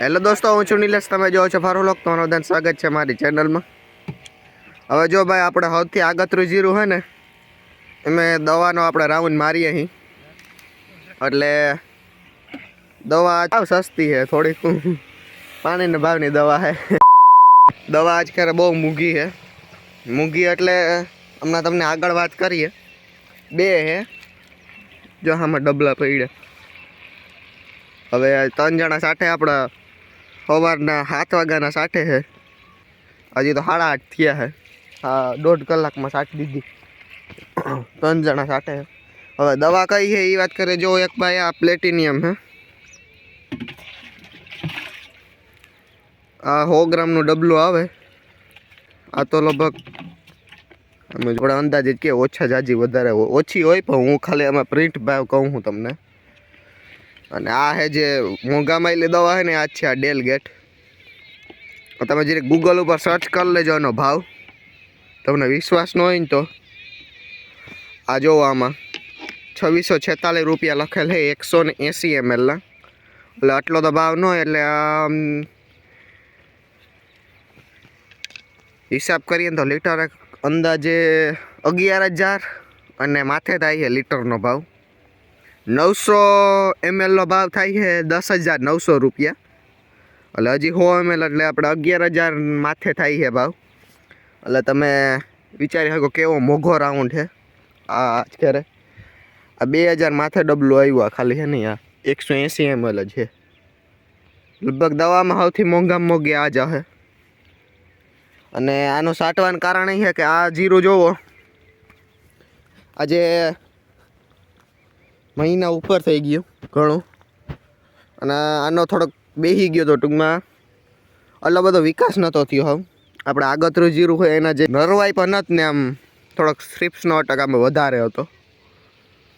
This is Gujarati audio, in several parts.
હેલો દોસ્તો, હું છું નિલેશ. તમે જો છો ફારુલોક તમારો બધાને સ્વાગત છે મારી ચેનલમાં. હવે જો ભાઈ, આપણે સૌથી આગતરું જીરું હોય ને, એમાં દવાનો આપણે રાઉન્ડ મારીએ અહીં એટલે દવા આવ સસ્તી છે થોડીક. પાણીના ભાવની દવા છે દવા આજ ક્યારે બહુ મૂંઘી છે મૂંઘી એટલે હમણાં તમને આગળ વાત કરીએ. બે હે. જો આમાં ડબલા પડ્યા. હવે ત્રણ જણા સાથે આપણે સવારના સાત વાગ્યાના સાઠે છે. હજી તો સાડા આઠ થયા છે. હા, દોઢ કલાકમાં સાઠ દીધી. ત્રણ જણા સાઠે છે. હવે દવા કઈ છે એ વાત કરે. જો એક ભાઈ આ પ્લેટિનિયમ હે આ સો ગ્રામનું ડબલું આવે. આ તો લગભગ અમે આપણે અંદાજે કે ઓછા જાજી વધારે ઓછી હોય પણ હું ખાલી એમાં પ્રિન્ટ ભાવ કહું હું તમને. અને આ હે જે મોંઘામાં દવા છે ને, આ છે આ ડેલગેટ તમે જરીક ગૂગલ ઉપર સર્ચ કરી લેજો એનો ભાવ. તમને વિશ્વાસ ન હોય ને તો. આ જોવો આમાં છવ્વીસો છેતાલીસ રૂપિયા લખેલ હે, એકસો ને એંસી એમએલના એટલે આટલો તો ભાવ ન હોય, એટલે હિસાબ કરીએ ને તો લીટર અંદાજે અગિયાર હજાર અને માથે થાય છે લીટરનો ભાવ. નવસો એમએલનો ભાવ થાય છે દસ હજાર નવસો રૂપિયા. એટલે હજી સો એમએલ એટલે આપણે અગિયાર હજાર માથે થાય છે ભાવ. એટલે તમે વિચારી શકો કેવો મોઘો રાઉન્ડ છે. આ અત્યારે આ બે હજાર માથે ડબલું આવ્યું આ ખાલી છે નહીં આ એકસો એંસી એમએલ જ છે. લગભગ દવામાં સૌથી મોંઘામાં મોંઘી આ જ હશે અને આનું સાટવાનું કારણ એ છે કે આ જીરું જોવો. આજે મહિના ઉપર થઈ ગયું ઘણું. અને આનો થોડોક બેસી ગયો તો ટૂંકમાં એટલો બધો વિકાસ નહોતો થયો હવે. આપણે આગતરું જીરું હોય એના જે નરવાઈ પણ નથી ને આમ થોડોક સ્ટ્રીપ્સનો ટકામાં વધારે હતો.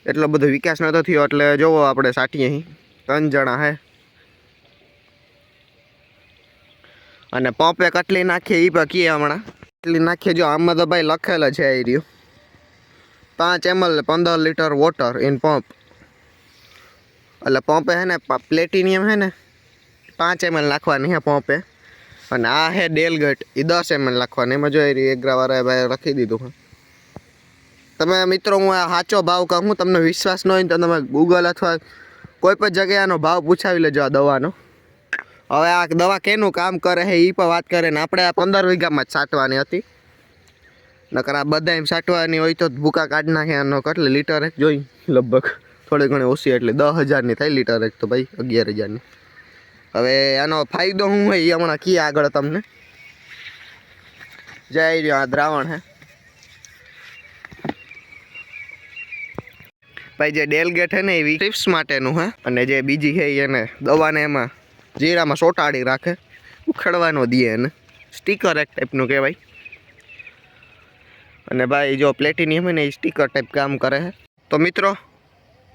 એટલો બધો વિકાસ નહોતો થયો, એટલે જોવો આપણે સાટીએ અહીં, ત્રણ જણા હે. અને પંપે કટલી નાખીએ એ પણ કીએ હમણાં. કટલી નાખીએ જો, આમાં તો ભાઈ લખેલ છે એ રહ્યું પાંચ એમએલ પંદર લીટર વોટર ઇન પંપ એટલે પંપે હે ને પ્લેટિનિયમ હે ને, પાંચ એમએલ નાખવાની હે પંપે. અને આ હે ડેલગટ એ દસ એમએલ નાખવાની. એમાં જોઈ રહી એગ્રાવાળાએ ભાઈ લખી દીધું તમે મિત્રો, હું આ સાચો ભાવ કહું, હું તમને વિશ્વાસ ન હોય તો તમે ગૂગલ અથવા કોઈ પણ જગ્યાનો ભાવ પૂછાવી લેજો આ દવાનો. હવે આ દવા કેનું કામ કરે છે એ પણ વાત કરે ને. આપણે આ પંદર વીઘામાં જ છાંટવાની હતી. નકર આ બધા એમ છાંટવાની હોય તો ભૂકા કાઢી નાખે આનો કેટલે લીટર જોઈ, લગભગ. થોડી ઘણી ઓછી એટલે દસ હજારની થાય લીટર એક તો ભાઈ અગિયાર હજારની. હવે આનો ફાયદો શું હોય એ હમણાં કીએ આગળ તમને. જય રહ્યો આ દ્રાવણ હે. ભાઈ જે ડેલગેટ હે ને એ ટ્રીપ્સ માટેનું હે, અને જે બીજી છે એને દવાને એમાં જીરામાં સોટાડી રાખે, ઉખડવાનો દે એને. સ્ટીકર એક ટાઈપનું કહેવાય. અને ભાઈ જો પ્લેટિનિયમ હે ને એ સ્ટીકર ટાઈપ કામ કરે છે તો મિત્રો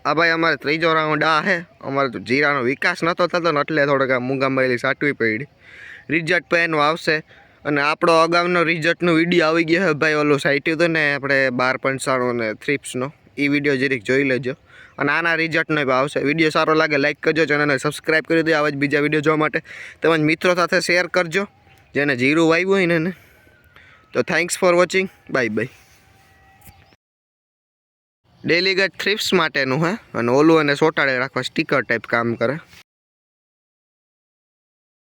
આ ભાઈ અમારે ત્રીજો રાઉન્ડ આ છે અમારે તો જીરાનો વિકાસ નહોતો થતો ને એટલે થોડોક આ મૂંગા મરેલી સાટવી પડી. રિઝલ્ટ પણ આવશે. અને આપણો અગાઉનો રિઝલ્ટનો વીડિયો આવી ગયો છે ભાઈ, ઓલું સાઈટ્યું હતું ને આપણે બાર પંચાણું ને થ્રીપ્સનો એ વીડિયો જરીક જોઈ લેજો. અને આના રિઝલ્ટનો પણ આવશે વીડિયો સારો લાગે લાઇક કરજો ચેનલને સબસ્ક્રાઈબ કરી દો. આવા જ બીજા વીડિયો જોવા માટે. તેમજ મિત્રો સાથે શેર કરજો. જેને જીરું વાવ્યું હોય ને તો thanks for watching bye bye delegate thrips માટેનું હે? અને ઓલું એને સોટાડે રાખવા સ્ટીકર ટાઈપ કામ કરે.